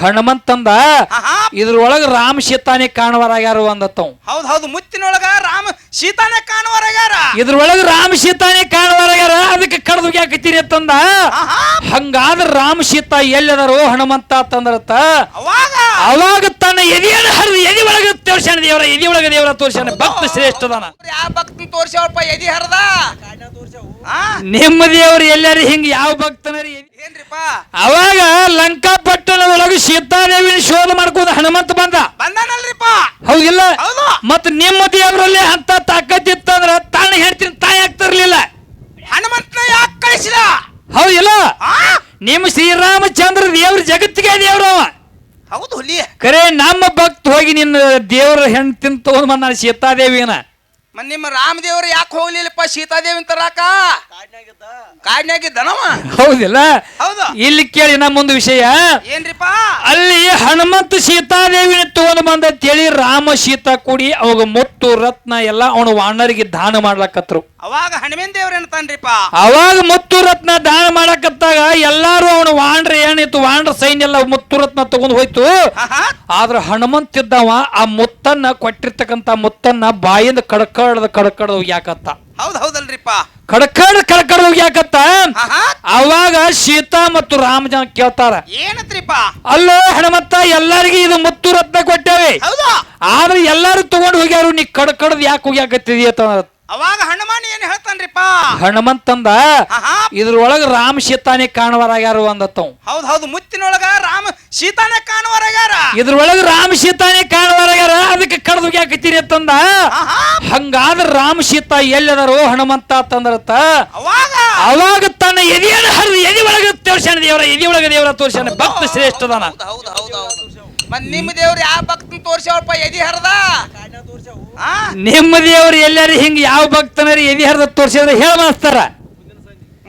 ಹನುಮಂತಂದ ಆಹಾ. ಇದ್ರೊಳಗ ರಾಮ ಸೀತಾನೆ ಕಾಣುವರಾಗ್ಯಾರ ಅಂದತ್ತವ್ ಹೌದ್ ಹೌದು ಮುತ್ತಿನೊಳಗ ರಾಮ ಸೀತಾನೆ ಕಾಣುವರಾಗ್ಯಾರ. ಇದ್ರೊಳಗ ರಾಮ ಸೀತಾನೆ ಕಾಣವರಾಗ್ಯಾರ ಅದಕ್ಕೆ ಕಡ್ದು ಯಾಕತ್ತೀರಿ ಅಂತಂದ. ಆಹಾ. ಹಂಗಾದ್ರ ರಾಮ ಸೀತಾ ಎಲ್ಲದಾರೋ ಹನುಮಂತ ಅಂತಂದ್ರತ ಅವಾಗ. ಅವಾಗ ತನ್ನ ಎದೆಯನ್ನು ಹರಿದು ಎದಿ ಒಳಗ ತೋರ್ಸ್ಯಾನ ದೇವರ ಎದಿ ಒಳಗ ದೇವರ ತೋರ್ಸ್ಯಾನ ಭಕ್ತ ಶ್ರೇಷ್ಠದಾನ. ಯಾವ ಭಕ್ತನ ತೋರ್ಸ್ಯಾವಪ್ಪ ಎದಿ ಹರದ? ಆ? ನಿಮ್ಮ ದೇವರು ಎಲ್ಲಾರು ಹಿಂಗ ಯಾವ ಭಕ್ತನರಿ? ಅವಾಗ ಲಂಕಾಪಟ್ಟಣದೊಳಗೆ ಸೀತಾದೇವಿನ ಶೋಧ ಮಾಡ್ಕೊಂಡು ಹನುಮಂತ ಬಂದ. ಬಂದಾನಲ್ರಿಪ್ಪ? ಹೌದಿಲ್ಲ? ಹೌದು. ಮತ್ ನಿಮ್ಮ ದೇವರಲ್ಲಿ ಅಂತ ತಾಕತ್ತಿತ್ತಂದ್ರ ತಾನ ಹೇಳ್ತೀನಿ ತಾಯಿ ಆಗ್ತಿರ್ಲಿಲ್ಲ ಹನುಮಂತನ ಯಾಕೆ ಕಳಿಸಿದ? ಹೌದಿಲ್ಲ? ಆ? ನಿಮ್ಮ ಶ್ರೀರಾಮಚಂದ್ರ ದೇವ್ರ ಜಗತ್ತಿಗೆ ದೇವ್ರ. ಹೌದು ಕರೆ ನಮ್ಮ ಭಕ್ತ ಹೋಗಿ ನಿನ್ನ ದೇವರ ಹೆಣ್ ತಿಂತ ತಗೊಂಡ್ ಬಂದ ಸೀತಾದೇವಿನ. ಮತ್ ನಿಮ್ಮ ರಾಮದೇವ್ರು ಯಾಕೆ ಹೋಗ್ಲಿಲ್ಲಪ್ಪ? ಸೀತಾದೇವಿನ ತರಾಕ? ಕಾಡ್ನಾಗಿದ್ದನವ ಹೌದಿಲ್ಲ? ಹೌದು. ಇಲ್ಲಿ ಕೇಳಿ ನಮ್ಮ ಒಂದು ವಿಷಯ. ಏನ್ರಿಪ್ಪ? ಅಲ್ಲಿ ಹನುಮಂತ ಸೀತಾದೇವಿನ ತಗೊಂಡು ಬಂದ ತಿಳಿ ರಾಮ ಸೀತಾ ಕೂಡಿ ಅವಾಗ ಮುತ್ತು ರತ್ನ ಎಲ್ಲ ಅವನು ವಾಣರಿಗೆ ದಾನ ಮಾಡ್ಲಕತ್ರು. ಅವಾಗ ಹನುಮನ್ ದೇವ್ರ ಏನತಾನ್ರಿಪ್ಪ? ಅವಾಗ ಮುತ್ತು ರತ್ನ ದಾನ ಮಾಡಕತ್ತಾಗ ಎಲ್ಲಾರು ಅವನು ವಾಣ್ರ ಏನಿತ್ತು? ವಾಣ್ರ ಸೈನ್ಯ ಎಲ್ಲ ಮುತ್ತು ರತ್ನ ತಗೊಂಡು ಹೋಯ್ತು. ಆದ್ರ ಹನುಮಂತ ಇದ್ದವ ಆ ಮುತ್ತನ್ನ ಕೊಟ್ಟಿರ್ತಕ್ಕಂತ ಮುತ್ತನ್ನ ಬಾಯಿಂದ ಕಡ್ಕಡ್ದ ಕಡ್ಕಡ್ದ ಯಾಕತ್ತ ಹೌದ್ ಹೌದಲ್ರಿಪ್ಪ. ಕಡಕಡ ಕಡ್ಕಡ್ದ ಯಾಕತ್ತ ಆಹಾ. ಅವಾಗ ಸೀತಾ ಮತ್ತು ರಾಮಜನ ಕೇಳ್ತಾರ ಏನತ್ರಿಪ್ಪ? ಅಲ್ಲೋ ಹಣಮತ್ತ ಎಲ್ಲರಿಗೂ ಇದು ಮುತ್ತು ರತ್ನ ಕೊಟ್ಟೇವೆ. ಹೌದು? ಆದ್ರೆ ಎಲ್ಲಾರು ತಗೊಂಡು ಹೋಗ್ಯಾರು ನೀ ಕಡ್ ಕಡ್ದ್ ಯಾಕೆ ಹೋಗ್ಯಾಕತ್ತಿದಿ ಅಂತ ಅವಾಗ ಹನುಮಾನ್ ಏನ್ ಹೇಳ್ತಾನ್ರಿಪ್ಪ? ಹನುಮಂತಂದ ಅಂದ ಇದ್ರೊಳಗ ರಾಮ ಸೀತಾನೆ ಕಾಣವರಾಗ್ಯಾರು ಅಂದತ್ತವ್. ಹೌದ್ ಹೌದು ಮುತ್ತಿನೊಳಗ ರಾಮ ಸೀತಾನೆ ಕಾಣುವರಾಗ್ಯಾರ ಇದ್ರೊಳಗ ರಾಮ ಸೀತಾನೆ ಕಾಣುವರಾಗ್ಯಾರ ಅದಕ್ಕೆ ಕಡ್ದು ಯಾಕತ್ತೀರಿ ಅಂತಂದ. ಹಂಗಾದ್ರ ರಾಮ ಸೀತಾ ಎಲ್ಲದಾರೋ ಹನುಮಂತ ಅಂತಂದ್ರತ್ತ ಅವಾಗ? ಅವಾಗ ತನ್ನ ಎದೆಯನ್ನು ಹರಿದು ಎದೆ ಒಳಗ ತೋರ್ಸ್ಯಾನ ದೇವರ ಎದೆ ಒಳಗ ದೇವರ ತೋರ್ಸ್ಯಾನ. ಭಕ್ತ ಶ್ರೇಷ್ಠದಾನ ಹೌದ್ ಹೌದ್ ಹೌದು. ಮತ್ ನಿಮ್ಮ ದೇವ್ರ ಯಾವ ಭಕ್ತನ ತೋರ್ಸವಪ್ಪ ಎದಿ ಹರದ? ಆ? ನಿಮ್ಮ ದೇವ್ರು ಎಲ್ಲಾರು ಹಿಂಗ ಯಾವ ಭಕ್ತನ ಎದಿ ಹರದ ತೋರ್ಸಿದ್ರೆ ಹೇಳ ಮಾಸ್ತಾರ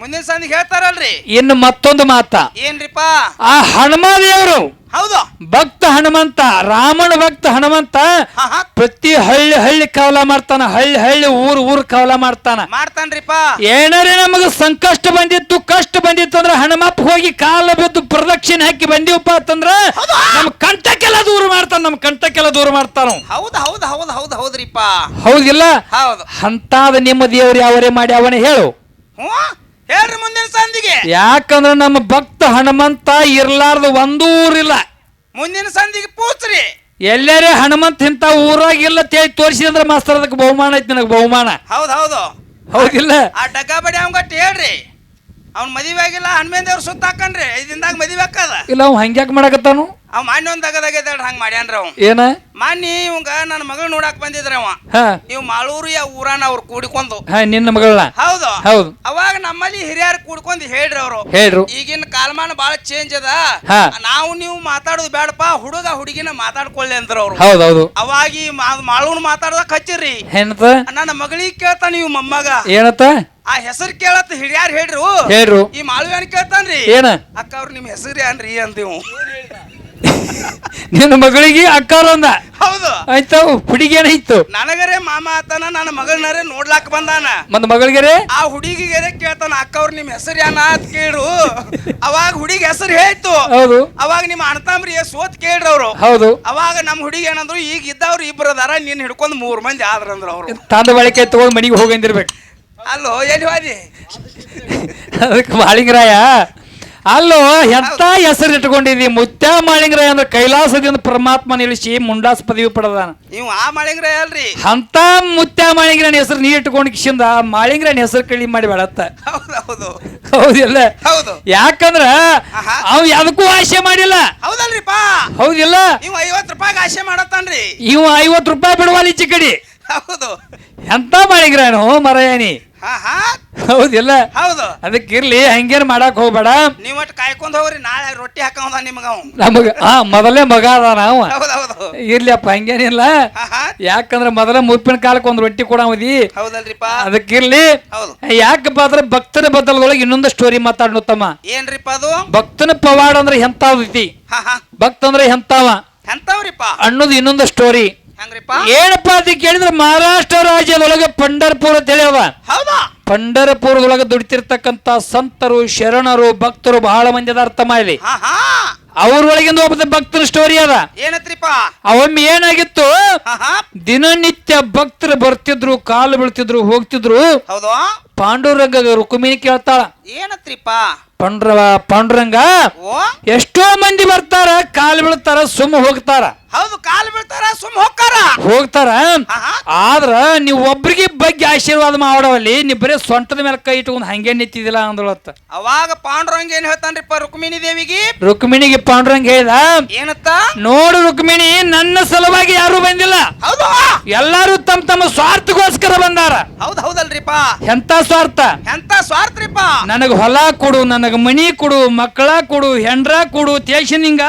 ಮುಂದಿನ ಸಂದಿಗೆ ಹೇಳ್ತಾರಲ್ರಿ. ಇನ್ನು ಮತ್ತೊಂದು ಮಾತ. ಏನ್ರಿಪ್ಪ? ಆ ಹನುಮ ದೇವರು ಹೌದು. ಭಕ್ತ ಹನುಮಂತ ರಾಮನ ಭಕ್ತ ಹನುಮಂತ ಆಹಾ ಪ್ರತಿ ಹಳ್ಳಿ ಹಳ್ಳಿ ಕವಲ ಮಾಡ್ತಾನ ಹಳ್ಳಿ ಹಳ್ಳಿ ಊರ್ ಊರ್ ಕವಲ ಮಾಡ್ತಾನ. ಮಾಡ್ತಾನ್ರಿಪ್ಪ. ಏನಾರೇ ನಮಗ ಸಂಕಷ್ಟ ಬಂದಿತ್ತು ಕಷ್ಟ ಬಂದಿತ್ತು ಅಂದ್ರೆ ಹನುಮಪ್ಪ ಹೋಗಿ ಕಾಲ ಬಿದ್ದು ಪ್ರದಕ್ಷಿಣೆ ಹಾಕಿ ಬಂದಿವಪ್ಪ ಅಂತಂದ್ರ ನಮ್ ಕಂಟಕ್ಕೆಲ್ಲ ದೂರ ಮಾಡ್ತಾನ ನಮ್ ಕಂಟಕ್ಕೆಲ್ಲ ದೂರ ಮಾಡ್ತಾನ ಹೌದು ಹೌದು ಹೌದು ಹೌದು ಹೌದ್ ಹೌದ್ರಿಪ್ಪ. ಹೌದಿಲ್ಲ? ಹೌದು. ಅಂತಾದ ನಿಮ್ಮ ದೇವ್ರು ಯಾವರೇ ಮಾಡಿ ಅವನೇ ಹೇಳು. ಹ್ಞೂ ಹೇಳ್ರಿ ಮುಂದಿನ ಸಂದಿಗೆ. ಯಾಕಂದ್ರೆ ನಮ್ಮ ಭಕ್ತ ಹನುಮಂತ ಇರ್ಲಾರ್ದ ಒಂದೂ ಊರಿಲ್ಲ. ಮುಂದಿನ ಸಂದಿಗೆ ಪೂಚ್ರಿ ಎಲ್ಲರೇ ಹನುಮಂತ ಇಂತ ಊರಾಗ ಇಲ್ಲ ತೇಳಿ ತೋರಿಸಿದ್ರೆ ಮಾಸ್ತರ್ ಅದಕ್ಕೆ ಬಹುಮಾನ ಐತಿ ನನಗೆ ಬಹುಮಾನ. ಹೌದ್ ಹೌದು. ಹೌದಿಲ್ಲ? ಆ ಡಗ್ಗ ಬಡಿ ಅವಂಗಟ್ಟು ಹೇಳ್ರಿ. ಅವ್ನ ಮದುವೆ ಆಗಿಲ್ಲ ಹನುಮೇನ್ ದೇವ್ರ ಸುತ್ತ ಹಾಕನ್ರಿ. ಐದಿಂದಾಗ ಮದುವೆ ಹಾಕದ ಇಲ್ಲ ಅವ್ ಹಂಗ್ಯಾಕ್ ಮಾಡಕತ್ತಾನು? ಅವ್ ಮಾನ್ಯ ಒಂದ್ ಹಂಗ ಮಾಡ್ಯಾನ್ರಿ ಅವ್ ಏನ? ಮಾನ್ಯ ಇವಂಗ ನನ್ನ ಮಗಳು ನೋಡಾಕ್ ಬಂದಿದ್ರ ಅವ. ಹಾ. ಇವ್ ಮಾಳೂರು ಯಾ ಊರಾನ ಅವ್ರು ಕೂಡಿಕೊಂಡು ಹಾ ನಿನ್ನ ಮಗಳನ್ನ. ಹೌದು. ಹೌದು. ಅವಾಗ ನಮ್ಮಲ್ಲಿ ಹಿರಿಯರು ಕೂಡ್ಕೊಂಡು ಹೇಳ್ರಿ ಅವರು. ಹೇಳ್ರು. ಈಗಿನ ಕಾಲಮಾನ ಬಾಳ ಚೇಂಜ್ ಅದ. ಹಾ. ನಾವು ನೀವು ಮಾತಾಡೋದು ಬೇಡಪ್ಪ ಹುಡುಗ ಹುಡುಗಿನ ಮಾತಾಡ್ಕೊಳ್ಳಿ ಅಂದ್ರ ಅವ್ರು. ಹೌದೌದು ಅವಾಗ ಈ ಮಾಳೂನ್ ಮಾತಾಡ್ದಕ್ ಹಚ್ಚಿರಿ ಏನಂತ ನನ್ನ ಮಗಳಿಗೆ ಕೇಳ್ತಾನ ಇವ್ ಮೊಮ್ಮಗ. ಏನತ್ತ ಆ ಹೆಸರು ಕೇಳತ್ತ ಹಿರಿಯಾರ್ ಹೇಳ್ರು. ಹೇಳ್ರು. ಈ ಮಾಳು ಏನ್ ಕೇಳ್ತಾನ್ರಿ? ಏನ? ಅಕ್ಕ ಅವ್ರ ನಿಮ್ ಹೆಸರು ಏನ್ರಿ ಅಂತೀವು ನಿನ್ನ ಮಗಳಿಗೆ ಅಕ್ಕಾರ ಅಂದ. ಹೌದು. ಆಯ್ತು ಹುಡುಗಿಯನ ಇತ್ತು. ನನಗರೆ ಮಾಮ ಆತನ ನನ್ನ ಮಗಳನರೆ ನೋಡ್ಲಾಕ್ ಬಂದಾನ. ಮತ್ ಮಗಳಿಗೆರೆ? ಆ ಹುಡುಗಿಗೆರೆ ಕೇಳ್ತಾನ ಅಕ್ಕ ಅವ್ರ ನಿಮ್ ಹೆಸರು ಏನ? ಅಂತ ಕೇಳು ಅವಾಗ ಹುಡುಗಿ ಹೆಸರು ಹೇಳ್ತು. ಹೌದು. ಅವಾಗ ನಿಮ್ಮ ಅಣ್ತಾಮ್ರಿ ಸೋತ್ ಕೇಳ್ರಿ ಅವ್ರು. ಹೌದು. ಅವಾಗ ನಮ್ಮ ಹುಡುಗಿ ಏನಂದ್ರು ಈಗ ಇದ್ದವ್ರು ಇಬ್ರು ಅದಾರ ನೀನ್ ಹಿಡ್ಕೊಂಡ್ ಮೂರ್ ಮಂದಿ ಆದ್ರಂದ್ರ ಅವ್ರು. ತಂದ ಬಳಿಕೆ ತಗೊಂಡ್ ಮನಿಗೆ ಹೋಗಂದಿರ್ಬೇಕು ಅಲ್ಲೋ ಎಲ್ಲಿ ಹೋದಿ? ಅದಕ್ಕೆ ಮಾಳಿಂಗರಾಯ ಅಲ್ಲೋ ಎಂತ ಹೆಸರು ಇಟ್ಕೊಂಡಿದಿ ಮುತ್ಯ ಮಾಳಿಂಗ್ರಾಯ ಅಂದ್ರೆ ಕೈಲಾಸದಿಂದ ಪರಮಾತ್ಮ ನಿಲ್ಲಿಸಿ ಮುಂಡಾಸ್ ಪದವಿ ಪಡೆದಾನ. ನೀವು ಆ ಮಾಳಿಂಗ್ರಾಯ ಅಲ್ರಿ. ಅಂತ ಮುತ್ಯ ಮಾಳಿಂಗ್ರಾಯ ಹೆಸರು ನೀ ಇಟ್ಕೊಂಡು ಕಿಶಿಂದ ಮಾಳಿಂಗ್ರಾಯ ಹೆಸರು ಕಳಿ ಮಾಡಿ ಬೇಡತ್ತ ಹೌದು ಹೌದು ಹೌದಿಲ್ಲ? ಹೌದು. ಯಾಕಂದ್ರ. ಅವ್ ಯಾವ್ದಕ್ಕೂ ಆಸೆ ಮಾಡಿಲ್ಲ. ಹೌದಲ್ರಿಪ್ಪ. ಹೌದಿಲ್ಲ? ನೀವು ಐವತ್ ರೂಪಾಯಿಗೆ ಆಸೆ ಮಾಡತ್ತಾನ್ರಿ. ಇವ ಐವತ್ತು ರೂಪಾಯಿ ಬಿಡುವಲ್ಲಿ ಚಿಕ್ಕಡಿ ಕಡಿ. ಹೌದು. ಎಂತ ಮಾಳಿಂಗ್ರಾಯ ಮರಯಾನಿ ಹೌದಿಲ್ಲ? ಹೌದು. ಅದಕ್ಕೆ ಇರ್ಲಿ ಹಂಗೇನ್ ಮಾಡಕ್ ಹೋಗ್ಬೇಡ. ನೀವ್ ಒಟ್ಟು ಕಾಯ್ಕೊಂಡ್ ಹೋಗ್ರಿ ನಾಳೆ ರೊಟ್ಟಿ ಹಾಕೊಂಡ ನಿಮ್ಗ ಅವ. ನಮಗ ಆ ಮೊದಲೇ ಮಗ ಅದ ನಾವು ಹೌದು ಹೌದು ಇರ್ಲಿಯಪ್ಪ ಹಂಗೇನಿಲ್ಲ. ಯಾಕಂದ್ರೆ ಮೊದಲೇ ಯಾಕಂದ್ರ ಮೊದಲ ಮುಪ್ಪಿನ ಕಾಲಕ್ಕೆ ಒಂದ್ ರೊಟ್ಟಿ ಕೊಡವದಿ ಹೌದಲ್ರಿಪ್ಪ. ಅದಕ್ಕಿರ್ಲಿ ಹೌದು. ಯಾಕಪ್ಪ ಅಂದ್ರೆ ಭಕ್ತನ ಬದಲದೊಳಗೆ ಇನ್ನೊಂದು ಸ್ಟೋರಿ ಮಾತಾಡ್ನು ತಮ್ಮ. ಏನ್ರಿಪ್ಪ ಅದು? ಭಕ್ತನ ಪವಾಡ ಅಂದ್ರೆ ಎಂತ ಹಾ ಹಾ. ಭಕ್ತ ಅಂದ್ರೆ ಎಂತಾವ ಎಂತವ್ರಿಪ್ಪ ಅನ್ನೋದು ಇನ್ನೊಂದು ಸ್ಟೋರಿ ಏನಪ್ಪಾ ಅಂತ ಕೇಳಿದ್ರೆ ಮಹಾರಾಷ್ಟ್ರ ರಾಜ್ಯದೊಳಗೆ ಪಂಡರ್ಪುರ ತಿಳಿಯವ ಪಂಡರಪುರದೊಳಗೆ ದುಡಿತಿರ್ತಕ್ಕಂತ ಸಂತರು ಶರಣರು ಭಕ್ತರು ಬಹಳ ಮಂದಿ ಅದ ಅರ್ಥ ಮಾಡಿ ಅವ್ರೊಳಗಿಂದ ಒಬ್ಬ ಭಕ್ತರ ಸ್ಟೋರಿ ಅದ. ಏನತ್ರಿಪ್ಪ? ಅವೊಮ್ಮೆ ಏನಾಗಿತ್ತು? ದಿನನಿತ್ಯ ಭಕ್ತರು ಬರ್ತಿದ್ರು ಕಾಲು ಬೀಳ್ತಿದ್ರು ಹೋಗ್ತಿದ್ರು. ಹೌದು? ಪಾಂಡುರಂಗ ರುಕ್ಮಿಣಿ ಕೇಳ್ತಾಳ. ಏನತ್ರಿಪ್ಪ ಪಾಂಡ್ರ ಪಾಂಡುರಂಗ ಓ? ಎಷ್ಟೋ ಮಂದಿ ಬರ್ತಾರ ಕಾಲು ಬೀಳ್ತಾರ ಸುಮ್ಮ ಹೋಗ್ತಾರ. ಹೌದು ಕಾಲು ಬೀಳ್ತಾರ ಸುಮ್ ಹೋಗ್ತಾರ. ಹೋಗ್ತಾರ? ಆದ್ರ ನೀವು ಒಬ್ರಿಗೆ ಬಗ್ಗೆ ಆಶೀರ್ವಾದ ಮಾಡೋವಲ್ಲಿ ನೀವ್ ಬರೀ ಸೊಂಟದ ಮೇಲೆ ಕೈ ಇಟ್ಕೊಂಡು ಹಂಗೆ ನಿಂತಿದಿಲ್ಲ ಅಂದಳತ್ತ ಅವಾಗ ಪಾಂಡುರಂಗ ಏನ್ ಹೇಳ್ತಾನ್ರಿಪ್ಪ ರುಕ್ಮಿಣಿ ದೇವಿಗೆ? ರುಕ್ಮಿಣಿಗೆ ಪಾಂಡುರಂಗ ಹೇಳ ಏನತ್ತ? ನೋಡು ರುಕ್ಮಿಣಿ ನನ್ನ ಸಲುವಾಗಿ ಯಾರು ಬಂದಿಲ್ಲ. ಹೌದು. ಎಲ್ಲಾರು ತಮ್ಮ ತಮ್ಮ ಸ್ವಾರ್ಥಗೋಸ್ಕರ ಬಂದಾರ. ಹೌದ್ ಹೌದಲ್ರಿಪ್ಪ. ಎಂತ ಸ್ವಾರ್ಥ? ಎಂತ ಸ್ವಾರ್ಥರಿಪ್ಪ. ನನಗ ಹೊಲ ಕೊಡು ನನಗ ಮಣಿ ಕೊಡು ಮಕ್ಕಳ ಕೊಡು ಹೆಂಡ್ರ ಕೊಡು ತೇಶನಿಂಗ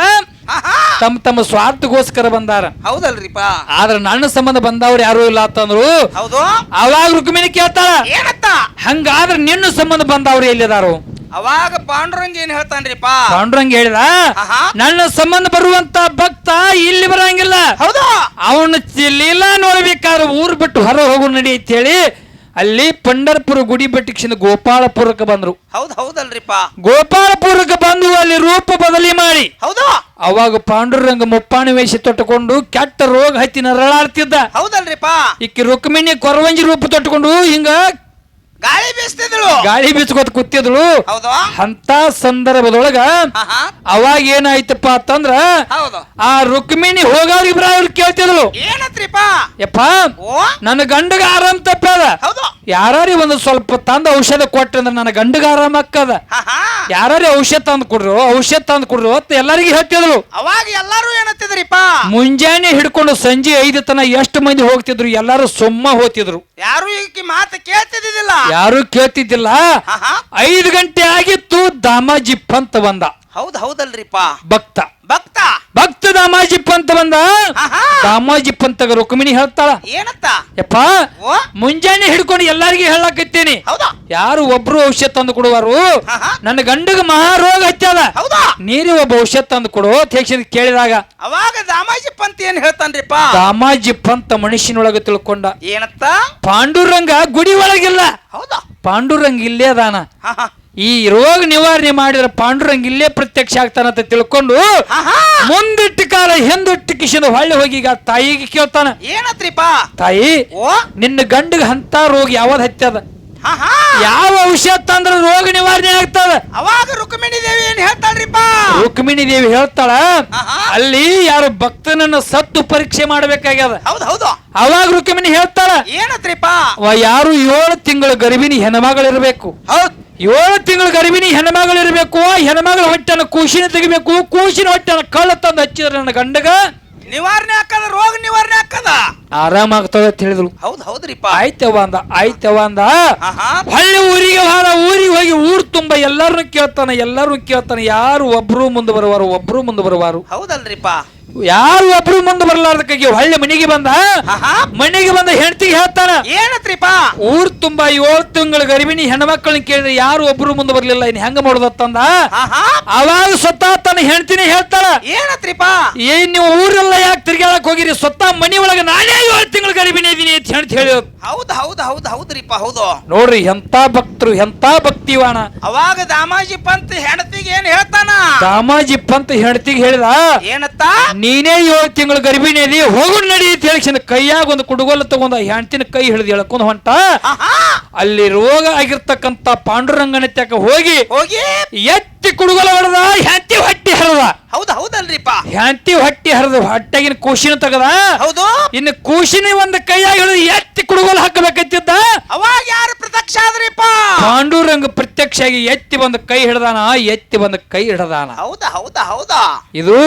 ಹಾ ತಮ್ಮ ತಮ್ಮ ಸ್ವಾರ್ಥಗೋಸ್ಕರ ಬಂದಾರ. ಹೌದಲ್ರಿಪ್ಪ. ಆದ್ರ ನನ್ನ ಸಂಬಂಧ ಬಂದವ್ರು ಯಾರು ಇಲ್ಲ ಅಂತಂದ್ರು. ಹೌದು. ಅವಾಗ ರುಕ್ಮಿಣಿ ಕೇಳ್ತಾಳ ಏನತ್ತ? ಹಂಗಾದ್ರ ನಿನ್ನ ಸಂಬಂಧ ಬಂದವ್ರು ಎಲ್ಲಿದಾರು? ಅವಾಗ ಪಾಂಡುರಂಗ ಏನ್ ಹೇಳ್ತಾನ್ರಿಪ್ಪ? ಪಾಂಡುರಂಗ ಹೇಳಿದ ಆಹಾ. ನನ್ನ ಸಂಬಂಧ ಬರುವಂತ ಭಕ್ತ ಇಲ್ಲಿ ಬರಂಗಿಲ್ಲ. ಹೌದು? ಅವನ ಲೀಲಾ ನೋಡ್ಬೇಕಾದ್ರೆ ಊರ್ ಬಿಟ್ಟು ಹೊರ ಹೋಗು ನಡಿ ಅಂತ ಹೇಳಿ ಅಲ್ಲಿ ಪಂಡರ್ಪುರ ಗುಡಿ ಬೆಟ್ಟಿಕ್ಷಿಂದ ಗೋಪಾಲಪುರಕ್ಕೆ ಬಂದ್ರು. ಹೌದ್ ಹೌದಲ್ರಿಪ್ಪ. ಗೋಪಾಲಪುರಕ್ಕೆ ಬಂದು ಅಲ್ಲಿ ರೂಪ ಬದಲಿ ಮಾಡಿ. ಹೌದು? ಅವಾಗ ಪಾಂಡುರಂಗ ಮುಪ್ಪಾಣಿ ವೇಷ ತೊಟ್ಟುಕೊಂಡು ಕೆಟ್ಟ ರೋಗ ಹತ್ತಿ ನರಳಾಡ್ತಿದ್ದ. ಹೌದಲ್ರಿಪ್ಪ. ಈಕಿ ರುಕ್ಮಿಣಿ ಕೊರವಂಜಿ ರೂಪ ತೊಟ್ಟುಕೊಂಡು ಹಿಂಗ ಗಾಳಿ ಬೀಸ್ತಿದ್ಳು. ಗಾಳಿ ಬೀಸ್ಕೊತ ಕೂತಿದ್ಳು. ಹೌದು. ಅಂತ ಸಂದರ್ಭದೊಳಗ ಅವಾಗ ಏನಾಯ್ತಪ್ಪ ಅಂತಂದ್ರ ಹೌದು. ಆ ರುಕ್ಮಿಣಿ ಹೋಗೋರಿಬ್ರ ಅವ್ರು ಕೇಳ್ತಿದ್ಳು ಏನತ್ರಿಪ್ಪ? ಯಪ್ಪ ಓ. ನನ್ನ ಗಂಡಗ ಆರಾಮ್ ತಪ್ಪದ ಹೌದು. ಯಾರು ಒಂದು ಸ್ವಲ್ಪ ತಂದ ಔಷಧ ಕೊಟ್ಟಂದ್ರ ನನ್ನ ಗಂಡಗ ಆರಾಮ್ ಅಕ್ಕದ ಹಾ ಹಾ ಯಾರು ಔಷಧ ತಂದು ಕೊಡ್ರು ಔಷಧ ತಂದು ಕೊಡ್ರು ಅಂತ ಎಲ್ಲರಿಗೂ ಹೇಳ್ತಿದ್ಳು ಅವಾಗ ಎಲ್ಲಾರು ಏನತ್ತಿದ್ರಿಪ್ಪ? ಮುಂಜಾನೆ ಹಿಡ್ಕೊಂಡು ಸಂಜೆ ಐದು ತನ ಎಷ್ಟು ಮಂದಿ ಹೋಗ್ತಿದ್ರು ಎಲ್ಲಾರು ಸುಮ್ಮ ಹೋಗ್ತಿದ್ರು. ಯಾರು ಈ ಮಾತು ಕೇಳ್ತಿದ್ದಿಲ್ಲ ಯಾರು ಕೇಳ್ತಿದ್ದಿಲ್ಲ. ಐದು ಗಂಟೆ ಆಗಿತ್ತು ದಾಮಾಜಿ ಪಂತ ಬಂದ. ಹೌದ್ ಹೌದಲ್ರಿಪ್ಪ. ಭಕ್ತ. ಭಕ್ತ ದಾಮಾಜಿಪ್ಪ ಅಂತ ಪಂತ ಬಂದ? ಆಹಾ. ಹಾ ದಾಮಾಜಿ ಪಂತಗ ರುಕ್ಮಿಣಿ ಹೇಳ್ತಾಳ. ಏನತ್ತ? ಯಪ್ಪ ಓ? ಮುಂಜಾನೆ ಹಿಡ್ಕೊಂಡು ಎಲ್ಲಾರಿಗೂ ಹೇಳಕತ್ತೀನಿ. ಹೌದಾ? ಯಾರು ಒಬ್ರು ಔಷಧ ತಂದು ಕೊಡುವಾರು? ನನ್ನ ಗಂಡಗ ಮಹಾರೋಗ ಹಚ್ಚದ ಹೌದಾ? ನೀರಿ ಒಬ್ಬ ಔಷಧ ತಂದು ಕೊಡು ತಕ್ಷಣ ಕೇಳಿದಾಗ. ಅವಾಗ ದಾಮಾಜಿ ಪಂತ್ ಏನ್ ಹೇಳ್ತಾನ್ರಿಪ್ಪ? ದಾಮಾಜಿಪ್ಪ ಪಂತ ಮನುಷ್ಯನೊಳಗೆ ತಿಳ್ಕೊಂಡ. ಏನತ್ತ? ಪಾಂಡುರಂಗ ಗುಡಿ ಒಳಗಿಲ್ಲ. ಹೌದಾ? ಪಾಂಡುರಂಗ ಇಲ್ಲೇ ಅದಾನ. ಹಾ ಹಾ ಈ ರೋಗ ನಿವಾರಣೆ ಮಾಡಿದ್ರೆ ಪಾಂಡುರಂಗ ಇಲ್ಲೇ ಪ್ರತ್ಯಕ್ಷ ಆಗ್ತಾನಂತ ತಿಳ್ಕೊಂಡು ಮುಂದಿಟ್ಟ ಕಾಲ ಹಿಂದಿಟ್ಟು ಕಿಶನ ಹೊಳ್ಳಿ ಹೋಗಿ ಈಗ ತಾಯಿಗೆ ಕೇಳ್ತಾನ. ಏನತ್ರಿಪ ತಾಯಿ ಓ! ನಿನ್ನ ಗಂಡಗ ಅಂತ ರೋಗ ಯಾವ್ದು ಹತ್ಯದ ಯಾವ ಔಷಧ ತಂದ್ರ ರೋಗ ನಿವಾರಣೆ ಆಗ್ತದ? ಅವಾಗ ರುಕ್ಮಿಣಿ ದೇವಿ ಏನ್ ಹೇಳ್ತಾಳ್ರಿಪ್ಪ? ರುಕ್ಮಿಣಿ ದೇವಿ ಹೇಳ್ತಾಳ ಅಲ್ಲಿ ಯಾರು ಭಕ್ತನನ್ನ ಸತ್ತು ಪರೀಕ್ಷೆ ಮಾಡ್ಬೇಕಾಗ್ಯದ. ಹೌದು ಹೌದು. ಅವಾಗ ರುಕ್ಮಿಣಿ ಹೇಳ್ತಾಳ ಏನತ್ರಿಪ್ಪ? ಅವ ಯಾರು ಏಳು ತಿಂಗಳ ಗರ್ಭಿಣಿ ಹೆಣ್ಮಗಳಿರ್ಬೇಕು. ಹೌದ್. ಏಳು ತಿಂಗಳ ಗರ್ಭಿಣಿ ಹೆಣ್ಮಗಳು ಇರಬೇಕು ಹೆಣ್ಮಗಳ ಹೊಟ್ಟೆನ ಕೂಸಿನ ತೆಗಿಬೇಕು ಕೂಸಿನ ಹೊಟ್ಟೆನ ಕಳ್ಳ ತಂದು ಹಚ್ಚಿದ್ರೆ ನನ್ನ ಗಂಡಗ ನಿವಾರಣೆ ಹಾಕದ ರೋಗ ನಿವಾರಣೆ ಹಾಕದ? ಆರಾಮಾಗ್ತದ ಅಂತ ಹೇಳಿದ್ರು. ಹೌದ್ ಹೌದ್ರಿಪ್ಪ. ಆಯ್ತವ ಅಂದ ಆಯ್ತವ ಅಂದ. ಹಳ್ಳಿ ಊರಿಗೆ ಹೋದ ಊರಿಗೆ ಹೋಗಿ ಊರ್ ತುಂಬ ಎಲ್ಲಾರನ್ನು ಕೇಳ್ತಾನೆ ಎಲ್ಲರೂ ಕೇಳ್ತಾನೆ ಯಾರು ಒಬ್ರು ಮುಂದೆ ಬರುವಾರು ಒಬ್ರು ಮುಂದೆ ಬರುವಾರು. ಹೌದಲ್ರಿಪ್ಪ. ಯಾರು ಒಬ್ರು ಮುಂದೆ ಬರಲಾರ್ದಕ್ಕಾಗಿ ಹಳ್ಳಿ ಮನೆಗೆ ಬಂದ? ಹಾ ಹಾ ಮನೆಗೆ ಬಂದ ಹೆಂಡತಿಗೆ ಹೇಳ್ತಾನ? ಏನತ್ರಿಪ್ಪ? ಊರ್ ತುಂಬಾ ಏಳು ತಿಂಗಳ ಗರ್ಭಿಣಿ ಹೆಣ್ಮಕ್ಳನ್ನ ಕೇಳಿದ್ರೆ ಯಾರು ಒಬ್ರು ಮುಂದೆ ಬರ್ಲಿಲ್ಲ? ಇನ್ ಹೆಂಗ ಮಾಡೋದತ್ತಂದ ಹಾ ಹಾ ಅವಾಗ ಸ್ವತಃ ತನ್ನ ಹೆಂಡತಿನೇ ಹೇಳ್ತಾಳ. ಏನತ್ರಿಪ್ಪ? ಏನ್ ನೀವು ಊರೆಲ್ಲ ಯಾಕೆ ತಿರ್ಗಾಳಕ್ ಹೋಗಿರಿ? ಸ್ವತಃ ಮನಿ ಒಳಗ ನಾನೇ ಏಳು ತಿಂಗಳ ಇದೀನಿ ಅಂತ ಹೇಳಿ. ಹೌದ್ ಹೌದ್ ಹೌದ್ ಹೌದ್ರಿಪ್ಪ ಹೌದು. ನೋಡ್ರಿ ಎಂತ ಭಕ್ತರು ಎಂತ ಭಕ್ತಿವಾಣ. ಅವಾಗ ದಾಮಾಜಿ ಪಂತ್ ಹೆಂಡತಿಗೆ ಏನ್ ಹೇಳ್ತಾನ? ದಾಮಾಜಿ ಪಂತ್ ಹೆಂಡತಿಗೆ ಹೇಳಿದ ಏನತ್ತ? ನೀನೇ ಏಳು ತಿಂಗಳು ಗರ್ಭಿಣಿ ಅದಿ ಹೋಗು ನಡಿ ಅಂತ ಹೇಳಿ ಕೈಯಾಗ ಒಂದು ಕುಡುಗೋಲು ತಗೊಂಡ ಹೆಂಡತಿನ ಕೈ ಹಿಡಿದು ಎಳ್ಕೊಂಡು ಹೊಂಟ. ಅಲ್ಲಿ ರೋಗ ಆಗಿರ್ತಕ್ಕಂತ ಪಾಂಡುರಂಗನತ್ಯಾಕ ಹೋಗಿ ಹೋಗಿ? ಎತ್ತಿ ಕುಡುಗೋಲ ಹೊಡೆದ ಹೆಂಡತಿ ಹೊಟ್ಟಿ ಹರಿದ. ಹೌದ್ ಹೌದಲ್ರಿಪ್ಪ. ಹೆಂಡತಿ ಹೊಟ್ಟಿ ಹರಿದು ಹೊಟ್ಟೆಗಿನ ಕೂಸಿನ ತೆಗದ? ಹೌದು. ಇನ್ನು ಕೂಸಿನ ಒಂದು ಕೈಯಾಗ ಹಿಡಿದು ಎತ್ತಿ ಕುಡುಗೋಲು ಹಾಕಬೇಕತ್ತಿದ್ದ? ಅವಾಗ ಯಾರು ಪ್ರತ್ಯಕ್ಷ ಆದ್ರಿಪ್ಪ? ಪಾಂಡುರಂಗ ಪ್ರತ್ಯಕ್ಷ ಆಗಿ ಎತ್ತಿ ಬಂದ ಕೈ ಹಿಡ್ದಾನ ಎತ್ತಿ ಬಂದ ಕೈ ಹಿಡ್ದಾನ. ಹೌದಾ ಹೌದಾ ಹೌದಾ. ಇದು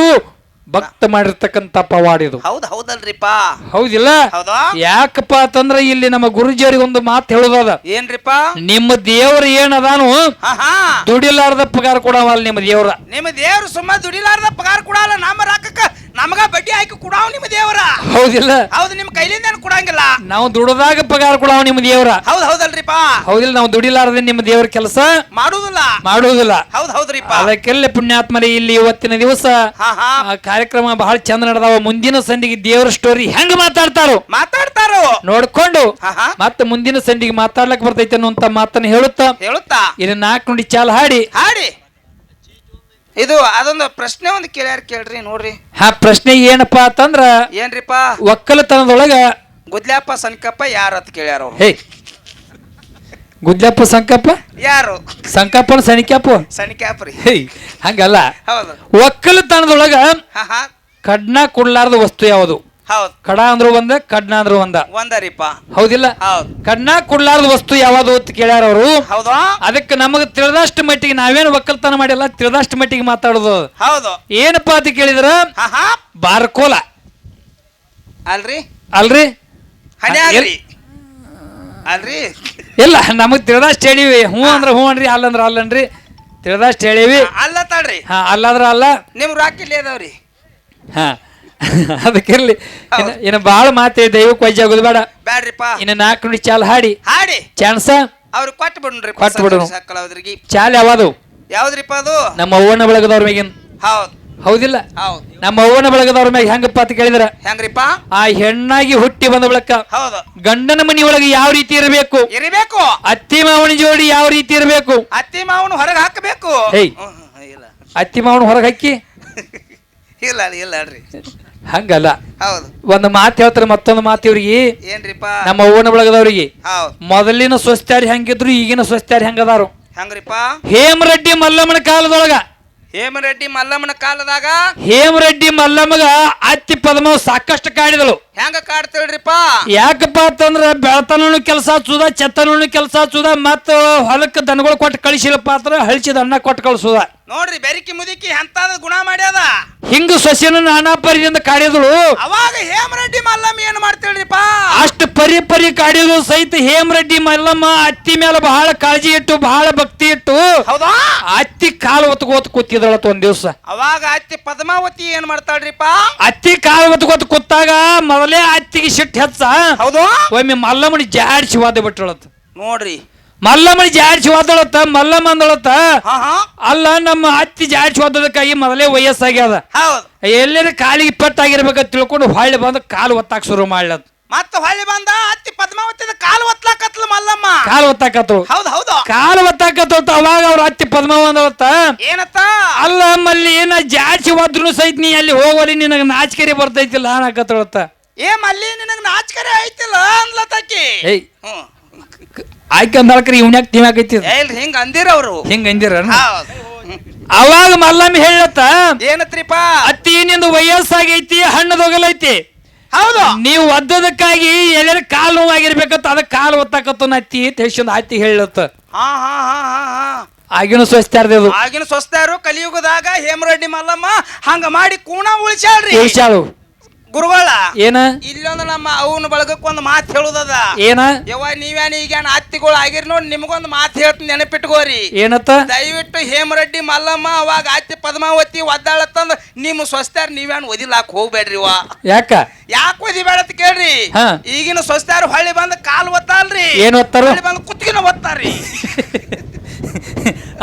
ಭಕ್ತ ಮಾಡಿರ್ತಕ್ಕಂತ ಪವಾಡ ಇದು. ಹೌದ್ ಹೌದಲ್ರಿಪ್ಪ ಹೌದಿಲ್ಲ? ಹೌದಾ? ಯಾಕಪ್ಪ ಅಂತಂದ್ರ ಇಲ್ಲಿ ನಮ್ಮ ಗುರುಜಿಯವರಿಗೆ ಒಂದು ಮಾತು ಹೇಳೋದದ. ಏನ್ರಿಪ್ಪ ನಿಮ್ಮ ದೇವ್ರ ಏನದಾನು ಹಾ ಹಾ. ದುಡಿಲಾರ್ದ ಪಗಾರ ಕೊಡವಲ್ಲ ನಿಮ್ಮ ದೇವ್ರ. ನಿಮ್ಮ ದೇವ್ರು ಸುಮ್ಮ ದುಡಿಲಾರ್ದ ಪಗಾರ ಕೊಡಲ್ಲ ನಮ್ಮ ರಾಕಕ್ಕ. ನಮಗ ಬಡ್ಡಿ ಹಾಕಿ ಕೊಡಾವ್ ನಿಮ್ಮ ದೇವರ? ಹೌದಿಲ್ಲ. ಹೌದು ನಿಮ್ ಕೈಲಿಂದ ಏನು ಕೊಡಂಗಿಲ್ಲ. ನಾವು ದುಡದಾಗ ಪಗಾರ ಕೊಡಾವ್ ನಿಮ್ಮ ದೇವರ. ಹೌದ್ ಹೌದಲ್ರಿಪ್ಪ ಹೌದಿಲ್ಲ ನಾವು ದುಡಿಲಾರ್ದೆ ನಿಮ್ಮ ದೇವರ ಕೆಲಸ ಮಾಡುದಿಲ್ಲ. ಮಾಡುವುದಿಲ್ಲ ಹೌದ್ ಹೌದ್ರಿಪ್ಪ ಅದಕ್ಕೆಲ್ಲ ಪುಣ್ಯಾತ್ಮರಿ ಇಲ್ಲಿ ಇವತ್ತಿನ ದಿವಸ ಕಾರ್ಯಕ್ರಮ ಬಹಳ ಚಂದ ನಡೆದಾವ. ಮುಂದಿನ ಸಂಧಿಗೆ ದೇವರ ಸ್ಟೋರಿ ಹೆಂಗ್ ಮಾತಾಡ್ತಾರು? ಮಾತಾಡ್ತಾರೋ? ನೋಡ್ಕೊಂಡು ಮತ್ತೆ ಮುಂದಿನ ಸಂಧಿಗೆ ಮಾತಾಡ್ಲಕ್ ಬರ್ತೈತೆ ಅನ್ನುವಂತ ಮಾತನ್ನ ಹೇಳುತ್ತಾ ಹೇಳುತ್ತಾ. ಇದು ನಾಲ್ಕು ನುಡಿ ಚಾಲ್ ಹಾಡಿ. ಹಾಡಿ. ಇದು ಅದೊಂದು ಪ್ರಶ್ನೆ ಒಂದು ಕೇಳ್ಯಾರ ಕೇಳ್ರಿ ನೋಡ್ರಿ. ಹಾ ಪ್ರಶ್ನೆ ಏನಪ್ಪಾ ಅಂತಂದ್ರ ಏನ್ರಿಪ್ಪ? ಒಕ್ಕಲತನದೊಳಗ ಗುದ್ಲ್ಯಾಪ ಸಂಕಪ್ಪ ಯಾರು ಅಂತ ಕೇಳ್ಯಾರ ಅವ್ರು? ಹೇ ಗುದ್ಲಪ್ಪ ಸಂಕಪ್ಪ? ಯಾರು? ಸಂಕಪ್ಪನ ಸನ್ಕ್ಯಾಪ್ ರೀ. ಹೇ ಹಂಗಲ್ಲ. ಹೌದು. ಒಕ್ಕಲತನದೊಳಗ ಹಾ ಹಾ. ಕಡ್ನ ಕೊಡ್ಲಾರದ ವಸ್ತು ಯಾವುದು? ಹೌದು. ಕಡ ಅಂದ್ರು ಒಂದ ಕಡ್ನ ಅಂದ್ರು ಒಂದ. ಒಂದರಿಪ್ಪ ಹೌದಿಲ್ಲ? ಹೌದು. ಕಡ್ನ ಕೊಡ್ಲಾರ್ದ ವಸ್ತು ಯಾವುದು ಅಂತ ಕೇಳ್ಯಾರ ಅವರು? ಹೌದು. ಅದಕ್ಕೆ ನಮಗೆ ತಿಳಿದಷ್ಟು ಮಟ್ಟಿಗೆ ನಾವೇನು ಒಕ್ಕಲ್ತನ ಮಾಡಿಲ್ಲ ತಿಳಿದಷ್ಟು ಮಟ್ಟಿಗೆ ಮಾತಾಡೋದು. ಹೌದು. ಏನಪ್ಪಾ ಅಂತ ಕೇಳಿದ್ರ? ಬಾರ್ಕೋಲ. ಅಲ್ರಿ? ಅಲ್ರಿ? ಅಲ್ರಿ? ಇಲ್ಲ ನಮಗ್ ತಿಳಿದಷ್ಟು ಹೇಳಿವಿ. ಹ್ಞೂ ಅಂದ್ರ ಹ್ಞೂ ಅನ್ರಿ ಅಲ್ಲಂದ್ರ ಅಲ್ಲನ್ರಿ ತಿಳಿದಷ್ಟು ಹೇಳಿವಿ. ಅಲ್ಲ ತಡ್ರಿ. ಹಾ ಅಲ್ಲಾದ್ರ ಅಲ್ಲ. ನಿಮ್ ರಾಕ್ ಇಲ್ಲಿ ಅದಾವ್ರಿ. ಹಾ. ಅದಕ್ಕಿರ್ಲಿ ಇನ್ನು ಇನ್ನು ಭಾಳ ಮಾತೆ ದೈವಕ್ಕೆ ವಜ್ಜೆ ಆಗೋದು ಬೇಡ. ಬ್ಯಾಡ್ರಿಪ್ಪ. ಇನ್ನು ನಾಲ್ಕು ನುಡಿ ಚಾಲ್ ಹಾಡಿ. ಹಾಡಿ. ಚಾನ್ಸ? ಅವ್ರಿಗೆ ಕೊಟ್ಟು ಬಿಡ್ರಿ ಕೊಟ್ಟು ಬಿಡೋಣ. ಸಕ್ಕಳವ್ರಿಗೆ ಚಾಲ್ ಯಾವುದು? ಯಾವ್ದ್ರಿಪ್ಪ ಅದು? ನಮ್ಮ ಅವ್ವನ ಬಳಗದವ್ರ ಮೇಗಿನ ಹೌದು. ಹೌದಿಲ್ಲ? ಹೌದು. ನಮ್ಮ ಅವ್ವನ ಬಳಗದವ್ರ ಮ್ಯಾಗ ಹೆಂಗಪ್ಪ ಅಂತ ಕೇಳಿದ್ರ? ಹೆಂಗ್ರಿಪ್ಪ? ಆ ಹೆಣ್ಣಾಗಿ ಹುಟ್ಟಿ ಬಂದ ಬಳಕ. ಹೌದು. ಗಂಡನ ಒಳಗೆ ಯಾವ ರೀತಿ ಇರಬೇಕು? ಇರಬೇಕು. ಅತ್ತಿ ಮಾವನ ಜೋಡಿ ಯಾವ ರೀತಿ ಇರಬೇಕು? ಅತ್ತಿ ಮಾವನ ಹೊರಗೆ ಹಾಕಬೇಕು. ಹೇಯ್. ಹ್ಮ್, ಹ್ಮ್, ಇಲ್ಲ. ಅತ್ತಿ ಮಾವನ ಹೊರಗೆ ಹಾಕಿ. ಇಲ್ಲ ಇಲ್ಲ ಅಲ್ರಿ ಹಂಗಲ್ಲ. ಹೌದು. ಒಂದು ಮಾತು ಹೇಳ್ತಾರೆ ಮತ್ತೊಂದು ಮಾತು ಇವ್ರಿಗೆ. ಏನ್ರಿಪ್ಪ? ನಮ್ಮ ಅವ್ವನ ಬಳಗದವ್ರಿಗೆ. ಹೌದು. ಮೊದಲಿನ ಸ್ವಸ್ಥಾರಿ ಹೆಂಗಿದ್ರು ಈಗಿನ ಸ್ವಸ್ತ್ಯಾರಿ ಹೆಂಗದಾರು? ಹೆಂಗ್ರಿಪ್ಪ? ಹೇಮರೆಡ್ಡಿ ಮಲ್ಲಮ್ಮನ ಕಾಲದೊಳಗ. ಹೇಮರೆಡ್ಡಿ ಮಲ್ಲಮ್ಮನ ಕಾಲದಾಗ? ಹೇಮರೆಡ್ಡಿ ಮಲ್ಲಮ್ಮಗ ಅತ್ತಿ ಪದ್ಮ ಸಾಕಷ್ಟು ಕಾಡಿದಳು. ಹೆಂಗ ಕಾಡ್ತೇಳ್ರಿಪ್ಪ ಯಾಕಪ್ಪ ಅಂತಂದ್ರ ಬೆಳತನೂ ಕೆಲಸ ಹಚ್ಚುದ ಚೆತ್ತನೂ ಕೆಲಸ ಹಚ್ಚುದ ಮತ್ತ ಹೊಲಕ್ಕೆ ದನಗಳು ಕೊಟ್ಟು ಕಳಿಸಿಲ್ಲಪ್ಪ ಅಂದ್ರೆ ಹಳಿಸಿದ ಅನ್ನ ಕೊಟ್ಟು ಕಳಿಸುದ. ನೋಡ್ರಿ ಬೆರಿಕಿ ಮುದುಕಿ ಎಂತಾದ ಗುಣ ಮಾಡ್ಯದ. ಹಿಂಗ ಸೊಸೆನ ನಾನಾ ಪರಿದಿಂದ ಕಾಡಿದಳು ಅವಾಗ ಹೇಮರೆಡ್ಡಿ ಮಲ್ಲಮ್ಮ ಏನ್ ಮಾಡ್ತೇಳ್ರಿಪ್ಪ ಅಷ್ಟು ಪರಿ ಪರಿ ಕಾಡಿದ್ರು ಸಹಿತ ಹೇಮರೆಡ್ಡಿ ಮಲ್ಲಮ್ಮ ಅತ್ತಿ ಮೇಲೆ ಬಹಳ ಕಾಳಜಿ ಇಟ್ಟು ಬಹಳ ಭಕ್ತಿ ಇಟ್ಟು ಹೌದಾ? ಅತ್ತಿ ಕಾಲು ಒತ್ಕೋತ ಕೂತಿದಳತ್ ಒಂದ್ ದಿವ್ಸ. ಅವಾಗ ಅತ್ತಿ ಪದ್ಮಾವತಿ ಏನ್ ಮಾಡ್ತಾಳ್ರಿಪ್ಪ? ಅತ್ತಿ ಕಾಲು ಒತ್ಕೋತ ಕೂತಾಗ ಮೊದಲೇ ಅತ್ತಿಗೆ ಸಿಟ್ಟು ಹೆಚ್ಚ. ಹೌದು? ಒಮ್ಮೆ ಮಲ್ಲಮ್ಮನ ಜಾಡ್ಸಿ ವಾದ ಬಿಟ್ಟಳತ್ ನೋಡ್ರಿ ಮಲ್ಲಮ್ಮನ ಜಾಡ್ಸಿ ಹೋದಳತ್ತ ಮಲ್ಲಮ್ಮ ಅಂದಳತ್ತ. ಅಲ್ಲ ನಮ್ಮ ಅತ್ತಿ ಜಾಡ್ಸಿ ವಾದದಕ್ಕಾಗಿ ಮೊದಲೇ ವಯಸ್ಸಾಗ್ಯದ. ಹೌದು. ಎಲ್ಲರ ಕಾಲಿಗೆ ಪೆಟ್ಟಾಗಿರ್ಬೇಕಂತ ತಿಳ್ಕೊಂಡು ಹೊಳ್ಳಿ ಬಂದು ಕಾಲು ಒತ್ತಾಕ ಶುರು ಮಾಡ್ಲತ್. ಮತ್ತ ಹೊಳ್ಳಿ ಬಂದ ಅತ್ತಿ ಪದ್ಮಾವತಿದ ಕಾಲು ಒತ್ಲಾಕತ್ಲ ಮಲ್ಲಮ್ಮ. ಕಾಲು ಒತ್ತಾಕತ್ತು. ಹೌದು ಹೌದು. ಕಾಲು ಒತ್ತಾಕತ್ತ ಅವಾಗ ಅವ್ರ ಅತ್ತಿ ಪದ್ಮಾವ ಅಂದಳತ್ತ. ಏನತ್ತ? ಅಲ್ಲ ಮಲ್ಲಿ ಏನ ಜಾಡ್ಸಿ ಹೋದ್ರು ಸಹಿತ ನೀ ಅಲ್ಲಿ ಹೋಗೋಲಿ ನಿನಗೆ ನಾಚಿಕೆರಿ ಬರ್ತೈತಿಲ್ಲ ಅನ್ನಕತ್ತಳತ್ತ. ಏ ಮಲ್ಲಿ ನಿನಗೆ ನಾಚಿಕೆರಿ ಐತಿಲ್ಲ ಅನ್ಲತ್ತಾಕಿ ಏಯ್. ಹ್ಮ್. ಆಯ್ಕೆ ಅಂದಳಕ್ರಿ ಇವ್ನ್ಯಾಕ ಏ, ಇಲ್ರಿ ಹಿಂಗ ಅಂದಿರ ಅವರು. ಹಿಂಗ ಅಂದಿರ ಅವಾಗ ಮಲ್ಲಮ್ಮ ಹೇಳತ್ತ ಏನತ್ರಿಪ್ಪ? ಅತ್ತಿ ನಿಂದು ವಯಸ್ಸಾಗೈತಿ ಹಣ್ಣದೊಗಲೈತಿ ಹೌದು. ನೀವು ಒದ್ದದಕ್ಕಾಗಿ ಎಲ್ಲರ ಕಾಲು ನೋವಾಗಿರ್ಬೇಕತ್ತ ಅದ ಕಾಲು ಒತ್ತಾಕತ್ತ ಅತ್ತಿ ಅಂತ ಹೇಳ್ಸಿಂದ ಅತ್ತಿ ಹೇಳತ್ತ. ಹಾ ಹಾ ಹಾ ಹಾ ಹಾ. ಆಗಿನ ಸ್ವಸ್ತ್ಯಾರ್ದೆ ಅದು? ಆಗಿನ ಸ್ವಸ್ಥರು ಕಲಿಯುಗದಾಗ ಹೇಮರೆಡ್ಡಿ ಮಲ್ಲಮ್ಮ ಹಂಗ ಮಾಡಿ ಕೂಣ ಉಳಿಸ್ಯಾಳ್ರಿ. ದೇಶಾಳು ಗುರುಗಳ ಏನ? ಇಲ್ಲೊಂದು ನಮ್ಮ ಅವನ ಬಳಗಕ್ಕೆ ಒಂದು ಮಾತು ಹೇಳುದದ. ಏನ? ಯವ್ವ ನೀವೇನ ಈಗ ಅತ್ತಿಗಳು ಆಗಿರ್ ನೋಡಿ ನಿಮಗೊಂದು ಮಾತು ಹೇಳ್ತೀನಿ ನೆನಪಿಟ್ಕೋರಿ. ಏನತ್ತ? ದಯವಿಟ್ಟು ಹೇಮರೆಡ್ಡಿ ಮಲ್ಲಮ್ಮ ಅವಾಗ ಅತ್ತಿ ಪದ್ಮಾವತಿ ಒದ್ದಾಳತ್ತಂದ್ರ ನಿಮ್ಮ ಸ್ವಸ್ಥಾರ ನೀವೇನು ಒದಿಲಾಕ್ ಹೋಗ್ಬೇಡ್ರಿ ವಾ ಯಾಕ? ಯಾಕೆ ಒದಿಬೇಡ ಅಂತ ಕೇಳ್ರಿ. ಈಗಿನ ಸ್ವಸ್ಥಾರ ಹೊಳ್ಳಿ ಬಂದ ಕಾಲ್ ಒತ್ತಲ್ರಿ ಏನ್ ಒತ್ತಾರ? ಹೊಳ್ಳಿ ಬಂದ ಕುತ್ತಿಗೆನ ಒತ್ತಾರಿ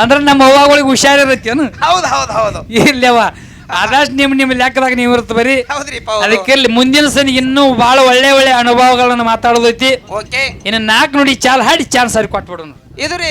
ಅಂದ್ರೆ ನಮ್ಮ ಅವ್ವಗಳಿಗೆ ಹುಷಾರಿರತ್ತೇನು? ಹೌದು ಹೌದು ಹೌದು. ಇಲ್ಲವ ಆದಷ್ಟು ನಿಮ್ ನಿಮ್ ಲೆಕ್ಕದಾಗ ನೀವು ಇರುತ್ತೆ ಬರಿ. ಹೌದ್ರಿಪ್ಪ ಅದಕ್ಕೆ ಇಲ್ಲಿ ಮುಂದಿನ ಸನ್ ಇನ್ನೂ ಬಹಳ ಒಳ್ಳೆ ಒಳ್ಳೆ ಅನುಭವಗಳನ್ನ ಮಾತಾಡೋದೈತಿ. ಓಕೆ. ಇನ್ನು ನಾಲ್ಕು ನೋಡಿ ಚಾಲ್ ಹಾಡಿ ಚಾನ್ಸ್ ಸರಿ ಕೊಟ್ಬಿಡೋಣ. ಇದು ರೀ